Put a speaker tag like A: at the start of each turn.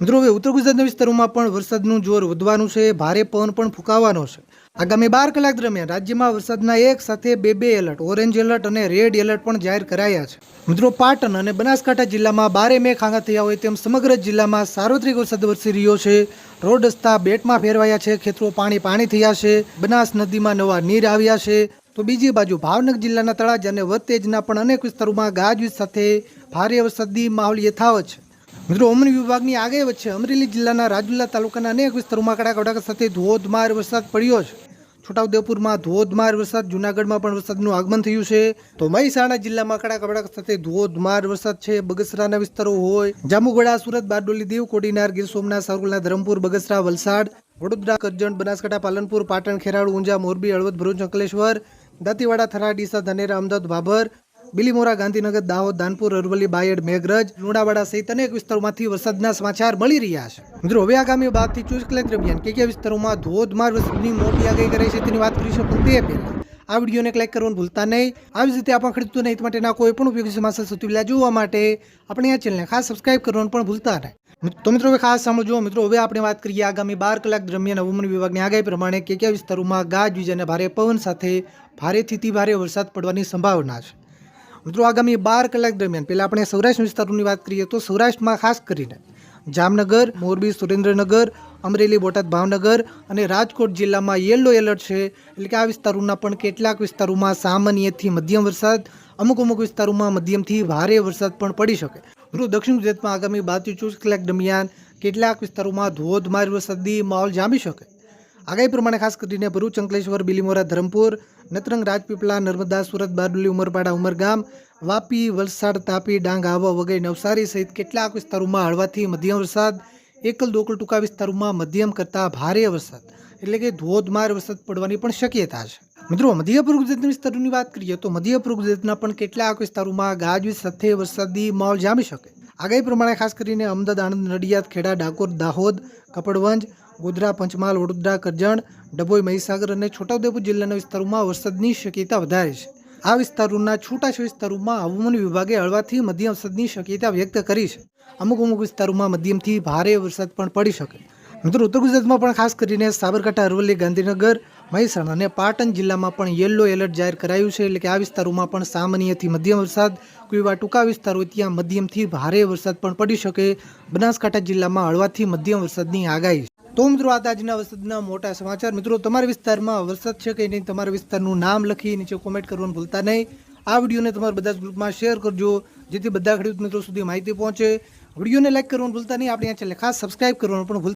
A: મિત્રો, હવે ઉત્તર ગુજરાતના વિસ્તારોમાં પણ વરસાદનું જોર વધવાનું છે, ભારે પવન પણ ફૂંકાવાનો છે. આગામી બાર કલાક દરમિયાન રાજ્યમાં વરસાદના એક સાથે બે બે એલર્ટ, ઓરેન્જ એલર્ટ અને રેડ એલર્ટ પણ જાહેર કરાયા છે. મિત્રો, પાટણ અને બનાસકાંઠા જિલ્લામાં બારે મે ખાંગા થયા હોય તેમ સમગ્ર જિલ્લામાં સાર્વત્રિક વરસાદ વરસી રહ્યો છે. રોડ રસ્તા બેટમાં ફેરવાયા છે, ખેતરો પાણી પાણી થયા છે, બનાસ નદીમાં નવા નીર આવ્યા છે. તો બીજી બાજુ ભાવનગર જિલ્લાના તળાજા અને વતેજના પણ અનેક વિસ્તારોમાં ગાજવીજ સાથે ભારે વરસાદી માહોલ યથાવત છે. મિત્રો હવામાન વિભાગની આગે વચ્ચે અમરેલી જિલ્લાના રાજુલા તાલુકાના અનેક વિસ્તારોમાં કડાકા કડક સાથે ધોધમાર વરસાદ પડ્યો છે. છોટાઉદેપુરમાં ધોધમાર વરસાદ, જુનાગઢમાં પણ વરસાદનું આગમન થયું છે. તો મહેસાણા જિલ્લામાં કડક કડાકા સાથે ધોધમાર વરસાદ છે. બગસરાના વિસ્તારો હોય જામુગડા સુરત, બારડોલી દીવ કોડીનાર ગીર સોમનાથ સારુલના ધરમપુર, બગસરા, વલસાડ, વડોદરા, કરજણ, બનાસકાંઠા, પાલનપુર, પાટણ ખેરાળુ ઊંઝા, મોરબી, હળવદ, ભરૂચ, અંકલેશ્વર, દાંતીવાડા થરા ડીસા, ધાનેરા, અમદાવાદ ભાભર બિલીમોરા ગાંધીનગર, દાહોદ, દાનપુર, અરવલ્લી, બાયડ, મેઘરજ, લુણાવાડા સહિત અનેક વિસ્તારોમાંથી વરસાદના સમાચાર મળી રહ્યા છે. મિત્રો, હવે આગામી બાદથી ચોવીસ કલાક દરમિયાન કે કયા વિસ્તારોમાં ધોધમાર વરસાદની મોટી આગાહી કરાઈ છે તેની વાત કરીશું પણ તે પહેલા. આ વિડીયોને ક્લિક કરવાનું ભૂલતા નહીં. આવી જ રીતે આપણા ખેડૂતોને હિત માટેના કોઈ પણ ઉપયોગી સમાચાર સૌથી પહેલા જોવા માટે આપણે આ ચેનલને ખાસ સબસ્ક્રાઇબ કરવાનું પણ ભૂલતા નહીં. તો મિત્રો, હવે ખાસ સાંભળજો મિત્રો, હવે આપણે વાત કરીએ આગામી બાર કલાક દરમિયાન હવામાન વિભાગની આગાહી પ્રમાણે કે કયા વિસ્તારોમાં ગાજવીજ અને ભારે પવન સાથે ભારેથી ભારે વરસાદ પડવાની સંભાવના છે. મિત્રો, આગામી બાર કલાક દરમિયાન, પહેલાં આપણે સૌરાષ્ટ્ર વિસ્તારોની વાત કરીએ તો સૌરાષ્ટ્રમાં ખાસ કરીને જામનગર, મોરબી, સુરેન્દ્રનગર, અમરેલી, બોટાદ, ભાવનગર અને રાજકોટ જિલ્લામાં યેલો એલર્ટ છે. એટલે કે આ વિસ્તારોના પણ કેટલાક વિસ્તારોમાં સામાન્યથી મધ્યમ વરસાદ, અમુક અમુક વિસ્તારોમાં મધ્યમથી ભારે વરસાદ પણ પડી શકે. મિત્રો, દક્ષિણ ગુજરાતમાં આગામી બારથી ચોવીસ કલાક દરમિયાન કેટલાક વિસ્તારોમાં ધોધમાર વરસાદી માહોલ જામી શકે. આગાહી પ્રમાણે ખાસ કરીને ભરૂચ, અંકલેશ્વર, બિલીમોરા, ધરમપુર, નતરંગ, રાજપીપળા, નર્મદા, સુરત, બારડોલી, ઉમરપાડા, ઉમરગામ, વાપી, વલસાડ, તાપી, ડાંગ આહવા વગેરે નવસારી સહિત કેટલાક વિસ્તારોમાં હળવાથી મધ્યમ વરસાદ, એકલ દોકલ ટૂંકા વિસ્તારોમાં મધ્યમ કરતાં ભારે વરસાદ, એટલે કે ધોધમાર વરસાદ પડવાની પણ શક્યતા છે. મિત્રો, મધ્ય પૂર્વ વિસ્તારોની વાત કરીએ તો મધ્ય પૂર્વ ગુજરાતના પણ કેટલાક વિસ્તારોમાં ગાજવીજ સાથે વરસાદી માહોલ જામી શકે. આગાહી પ્રમાણે ખાસ કરીને અમદાવાદ, આણંદ, નડિયાદ, ખેડા, ડાકોર, દાહોદ, કપડવંજ, ગોધરા, પંચમહાલ, વડોદરા, કરજણ, ડભોઈ, મહીસાગર અને છોટાઉદેપુર જિલ્લાના વિસ્તારોમાં વરસાદની શક્યતા વધારે છે. આ વિસ્તારોના છૂટાછવાયા વિસ્તારોમાં હવામાન વિભાગે હળવાથી મધ્યમ વરસાદની શક્યતા વ્યક્ત કરી છે. અમુક અમુક વિસ્તારોમાં મધ્યમથી ભારે વરસાદ પણ પડી શકે. મિત્રો, ઉત્તર ગુજરાતમાં પણ ખાસ કરીને સાબરકાંઠા, અરવલ્લી, ગાંધીનગર, મહેસાણા અને પાટણ જિલ્લામાં પણ યલો એલર્ટ જાહેર કરાયું છે. એટલે કે આ વિસ્તારોમાં પણ સામાન્યથી મધ્યમ વરસાદ, કોઈ એવા ટૂંકા વિસ્તાર ત્યાં મધ્યમથી ભારે વરસાદ પણ પડી શકે. બનાસકાંઠા જિલ્લામાં હળવાથી મધ્યમ વરસાદની આગાહી તો મિત્રો, આ આજના વરસાદના મોટા સમાચાર. મિત્રો, તમારા વિસ્તારમાં વરસાદ છે કે નહીં, તમારા વિસ્તારનું નામ લખી નીચે કોમેન્ટ કરવાનું ભૂલતા નહીં. આ વિડીયોને તમારા બધા જ ગ્રુપમાં શેર કરજો, જેથી બધા ખેડૂત મિત્રો સુધી માહિતી પહોંચે. વિડીયોને લાઈક કરવાનું ભૂલતા નહીં. આપણે આ ચેનલ ખાસ સબસ્ક્રાઇબ કરવાનું પણ ભૂલતા